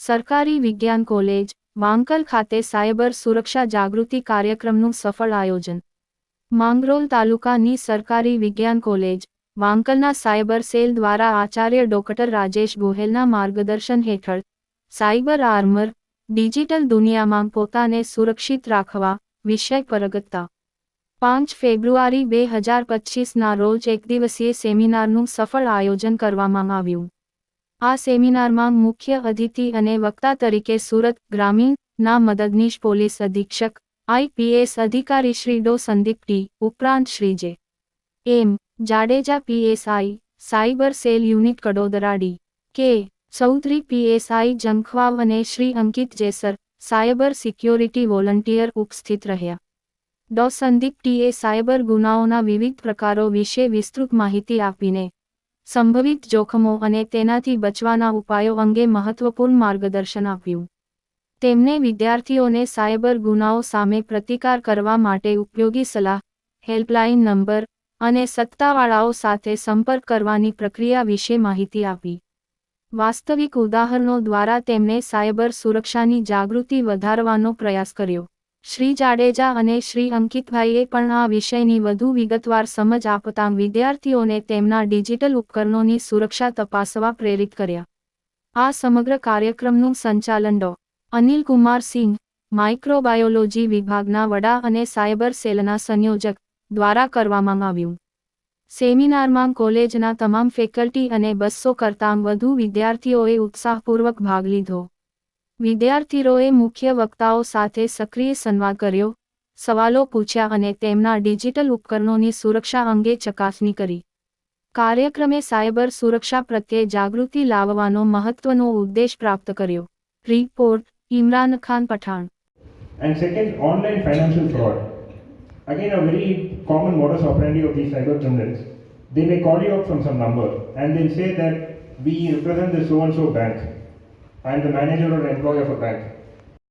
સરકારી વિજ્ઞાન કોલેજ, માંકલ ખાતે સાયબર સુરક્ષા જાગૃતિ કાર્યક્રમનું સફળ આયોજન. માંગરોલ તાલુકાની સરકારી વિજ્ઞાન કોલેજ વાંકલના સાયબર સેલ દ્વારા આચાર્ય ડોક્ટર રાજેશ ગોહેલના માર્ગદર્શન હેઠળ, સાયબર આર્મર, ડિજિટલ દુનિયામાં પોતાને સુરક્ષિત રાખવા વિષય પરગતા પાંચ ફેબ્રુઆરી બે હજાર પચીસના રોજ એક દિવસીય સેમિનારનું સફળ આયોજન કરવામાં આવ્યું. આ સેમિનારમાં મુખ્ય અતિથિ અને વક્તા તરીકે સુરત ગ્રામીણના મદદનીશ પોલીસ અધિક્ષક આઈપીએસ અધિકારી શ્રી ડો સંદીપ ટી ઉપરાંત Shri J M Jadeja PSI cyber cell unit કડોદરાડી K Chaudhary PSI Jankhvav અને Shri Ankit Jesar cyber security volunteer ઉપસ્થિત રહ્યા. ડો સંદીપ ટીએ સાયબર ગુનાઓના વિવિધ પ્રકારો વિશે વિસ્તૃત માહિતી આપીને સંભવિત જોખમો અને તેનાથી બચવાના ઉપાયો અંગે મહત્વપૂર્ણ માર્ગદર્શન આપ્યું. તેમણે વિદ્યાર્થીઓને સાયબર ગુનાઓ સામે પ્રતિકાર કરવા માટે ઉપયોગી સલાહ, હેલ્પલાઇન નંબર અને સત્તાવાળાઓ સાથે સંપર્ક કરવાની પ્રક્રિયા વિશે માહિતી આપી. વાસ્તવિક ઉદાહરણો દ્વારા તેમણે સાયબર સુરક્ષાની જાગૃતિ વધારવાનો પ્રયાસ કર્યો. શ્રી જાડેજા અને શ્રી અંકિતભાઈએ પણ આ વિષયની વધુ વિગતવાર સમજ આપતાં વિદ્યાર્થીઓને તેમના ડિજિટલ ઉપકરણોની સુરક્ષા તપાસવા પ્રેરિત કર્યા. આ સમગ્ર કાર્યક્રમનું સંચાલન ડો. અનિલ કુમાર સિંહ, માઇક્રોબાયોલોજી વિભાગના વડા અને સાયબર સેલના સંયોજક, દ્વારા કરવામાં આવ્યું. સેમિનારમાં કોલેજના તમામ ફેકલ્ટી અને બસો કરતાં વધુ વિદ્યાર્થીઓએ ઉત્સાહપૂર્વક ભાગ લીધો. વિદ્યાર્થીઓએ મુખ્ય વક્તાઓ સાથે સક્રિય સંવાદ કર્યો સવાલો પૂછ્યા અને તેમના ડિજિટલ ઉપકરણોની સુરક્ષા અંગે ચકાસણી કરી કાર્યક્રમે સાયબર સુરક્ષા પ્રત્યે જાગૃતિ લાવવાનો મહત્વનો ઉદ્દેશ પ્રાપ્ત કર્યો report Imran Khan Pathan And second, online financial fraud. Again, a very common modus operandi of these cyber criminals. They may call you up from some number and they'll say that we represent the so and so bank. I am the manager or employee of a bank.